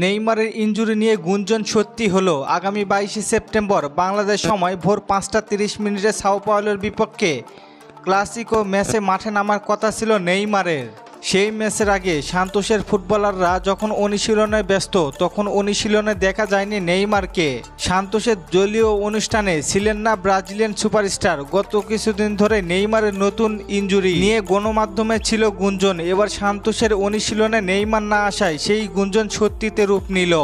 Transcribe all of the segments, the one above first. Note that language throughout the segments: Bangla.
নেইমারের ইঞ্জুরি নিয়ে গুঞ্জন সত্যি হলো। আগামী বাইশে সেপ্টেম্বর বাংলাদেশ সময় ভোর পাঁচটা তিরিশ মিনিটে সাও পাওয়ালের বিপক্ষে ক্লাসিকো ম্যাচে মাঠে নামার কথা ছিল নেইমারের। সেই ম্যাচের আগে সান্তোষের ফুটবলাররা যখন অনুশীলনে ব্যস্ত, তখন অনুশীলনে দেখা যায়নি নেইমারকে। সান্তোষের দলীয় অনুষ্ঠানে ছিলেন না ব্রাজিলিয়ান সুপারস্টার। গত কিছুদিন ধরে নেইমারের নতুন ইনজুরি নিয়ে গণমাধ্যমে ছিল গুঞ্জন। এবার সান্তোষের অনুশীলনে নেইমার না আসায় সেই গুঞ্জন সত্যিতে রূপ নিল।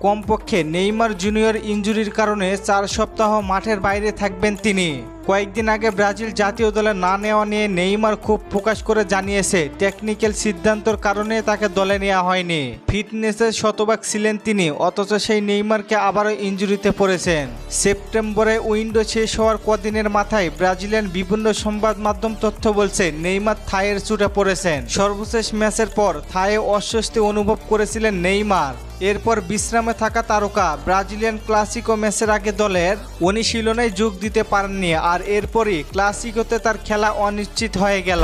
কমপক্ষে নেইমার জুনিয়র ইঞ্জুরির কারণে চার সপ্তাহ মাঠের বাইরে থাকবেন তিনি। কয়েকদিন আগে ব্রাজিল জাতীয় দলে না নেওয়া নিয়ে নেইমার খুব প্রকাশ করে জানিয়েছে, টেকনিক্যাল সিদ্ধান্তর কারণে তাকে দলে নেওয়া হয়নি। ফিটনেসের শতভাগ ছিলেন তিনি, অথচ সেই নেইমারকে আবারও ইঞ্জুরিতে পড়েছেন। সেপ্টেম্বরে উইন্ডো শেষ হওয়ার কদিনের মাথায় ব্রাজিলিয়ান বিভিন্ন সংবাদ মাধ্যম তথ্য বলছে, নেইমার থায়ের চুটে পড়েছেন। সর্বশেষ ম্যাচের পর থায়ে অস্বস্তি অনুভব করেছিলেন নেইমার। এরপর বিশ্রামে থাকা তারকা ব্রাজিলিয়ান ক্লাসিকো ম্যাচের আগে দলের অনুশীলনে যোগ দিতে পারেননি, আর এরপরই ক্লাসিকোতে তার খেলা অনিশ্চিত হয়ে গেল।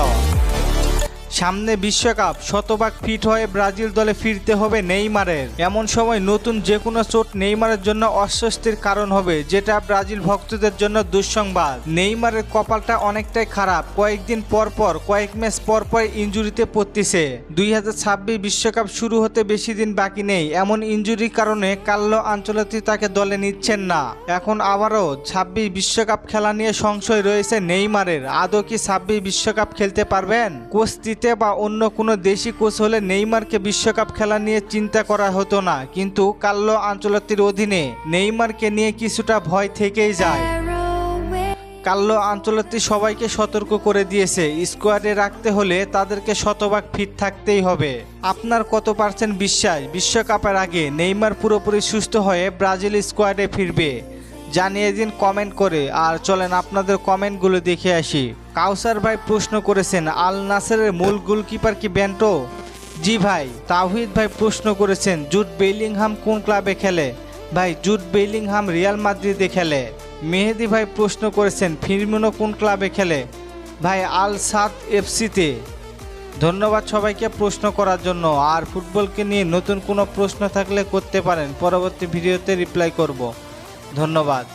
সামনে বিশ্বকাপ, শতভাগ ফিট হয়ে ব্রাজিল দলে ফিরতে হবে নেইমারের। এমন সময় নতুন যে কোনো চোট নেইমারের জন্য অস্বস্তির কারণ হবে, যেটা ব্রাজিল ভক্তদের জন্য দুঃসংবাদ। নেইমারের কপালটা অনেকটাই খারাপ। কয়েকদিন পর পর, কয়েক ম্যাচ পর পর ইঞ্জুরিতে পড়তেছে। দুই বিশ্বকাপ শুরু হতে বেশি দিন বাকি নেই। এমন ইঞ্জুরির কারণে কাল্লো আঞ্চলতি তাকে দলে নিচ্ছেন না। এখন আবারও ছাব্বিশ বিশ্বকাপ খেলা নিয়ে সংশয় রয়েছে নেইমারের। আদৌ কি ছাব্বিশ বিশ্বকাপ খেলতে পারবেন? কোচ দিতে বা অন্য কোনো দেশি কোচ হলে নেইমারকে বিশ্বকাপ খেলা নিয়ে চিন্তা করা হতো না। কিন্তু কাল্লো আঞ্চলতির অধীনে নেইমারকে নিয়ে কিছুটা ভয় থেকেই যায়। কাল্লো আঞ্চলতি সবাইকে সতর্ক করে দিয়েছে। স্কোয়াডে রাখতে হলে তাদেরকে শতভাগ ফিট থাকতেই হবে। আপনার কত পার্সেন্ট বিশ্বাস? বিশ্বকাপের আগে নেইমার পুরোপুরি সুস্থ হয়ে ব্রাজিল স্কোয়াডে ফিরবে। জানিয়ে দিন কমেন্ট করে। আর চলেন আপনাদের কমেন্টগুলো দেখে আসি। কাউসার ভাই প্রশ্ন করেছেন, আল নাসেরের মূল গোলকিপার কি ব্যান্টো জি ভাই তাহিদ ভাই প্রশ্ন করেছেন, জুট বেলিংহাম কোন ক্লাবে খেলে? ভাই, জুট বেলিংহাম রিয়াল মাদ্রিদে খেলে। মেহেদি ভাই প্রশ্ন করেছেন, ফিরমিনো কোন ক্লাবে খেলে? ভাই, আল সাদ এফসিতে। ধন্যবাদ সবাইকে প্রশ্ন করার জন্য। আর ফুটবলকে নিয়ে নতুন কোনো প্রশ্ন থাকলে করতে পারেন। পরবর্তী ভিডিওতে রিপ্লাই করব। ধন্যবাদ।